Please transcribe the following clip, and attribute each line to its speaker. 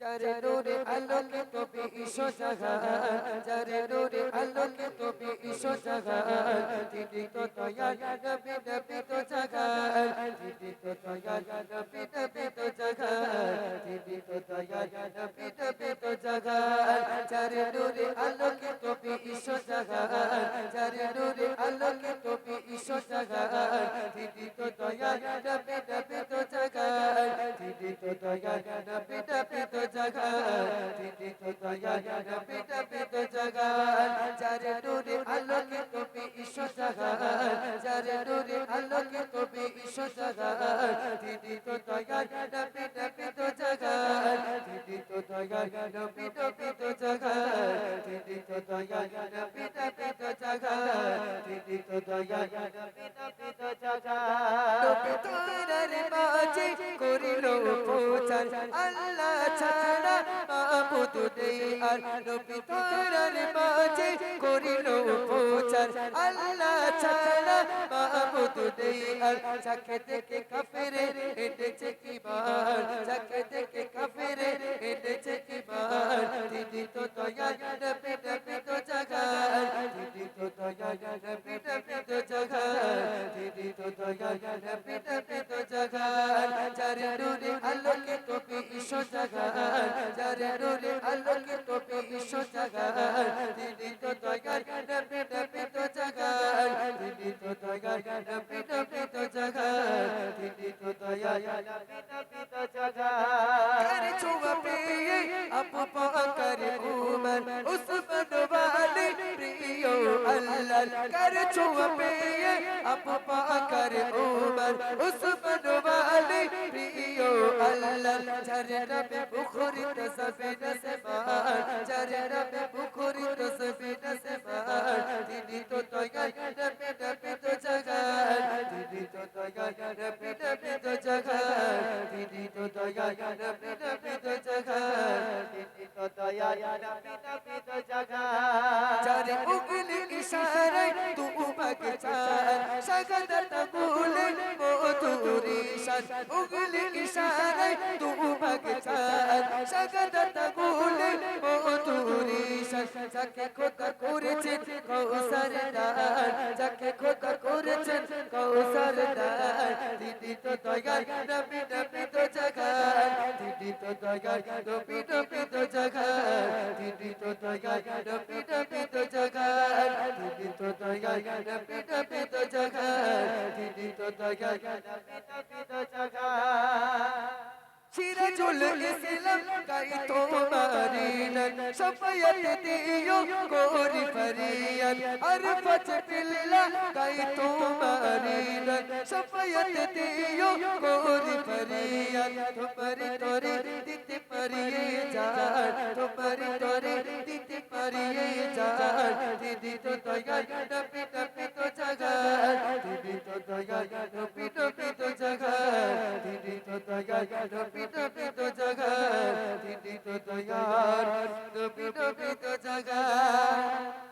Speaker 1: যারে নূরে আলোকিত বিশ্ব জাহান যারে নূরে আলোকিত বিশ্ব জাহান তিনি তো দয়াল নবী নবী তো জাহান তিনি তো দয়াল নবী নবী তো জাহান তিনি তো আলোকিত তিনি তো দয়াল নবী নবী তো জাহান তিনি তো দয়াল নবী নবী তো জাগান দিদি তো দয়া নবী নবী তো জাগান যারে নূরে আলোকে তুমি ঈশ্বর জাগান যারে নূরে আলোকে তুমি ঈশ্বর জাগান দিদি তো দয়া নবী নবী তো জাগান দিদি তো দয়া নবী নবী তো জাগান দিদি তো দয়া নবী নবী তো জাগান দিদি তো দয়া নবী নবী তো জাগান নবী প্রচার আল্লাহ ছাড়া মাবুদ নেই আর নবী তোরার মাঝে করিল প্রচার আল্লাহ ছাড়া মাবুদ নেই আর যাকে দেখে কাফেরে এনেছে কি বার যাকে দেখে কাফেরে এনেছে কি বার দিদি তো দয়া নবী নবী তো জাগান দিদি তো দয়া নবী নবী তো জাগান দিদি তো দয়া নবী নবী তো জাগান যারে নূরে আলোকে বিশ্ব জাগান যারে নূরে আলোকিত বিশ্ব জাগান তিনি তো দয়ার নবী নবী তো জাগান তিনি তো দয়ার নবী নবী তো জাগান তিনি তো দয়ার নবী নবী তো জাগান আরে চুয়া পেয়ে আপা করে উমর উস বনবালে প্রিয় আল্লাহ। করে চুয়া পেয়ে আপা করে উমর উস দিদি তো গুলে শান উগলি ইশারায় তু উপাক চার সাগদত গুলে মধুরি শান যাকে খোদা করেছেন কৌসার দান। যাকে খোদা করেছেন কৌসার দান। দিদি তো দয়াল, নবী নবী তো জাগান। দিদি তো দয়াল, নবী নবী তো জাগান। দিদি তো দয়াল নবী নবী তো জাগান দিদি তো দয়াল নবী নবী তো জাগান দিদি তো দয়াল নবী নবী তো জাগান সিরাজুল ইসলাম গাই তোমারি নন সফায়ত দিও কোরি ফরিয়াদ আরফত বিল্লাহ গাই তোমারি নন সফায়ত দিও কোরি ফরিয়াদ তোমারি তোরে দিতে পারিয়ে যান তোমারি তোরে দয়া টপি টপি তো জগায় দিদি তো দয়া টপি টপি তো জগায় দিদি তো দয়া টপি টপি তো জগায় দিদি তো দয়া টপি টপি তো জগায়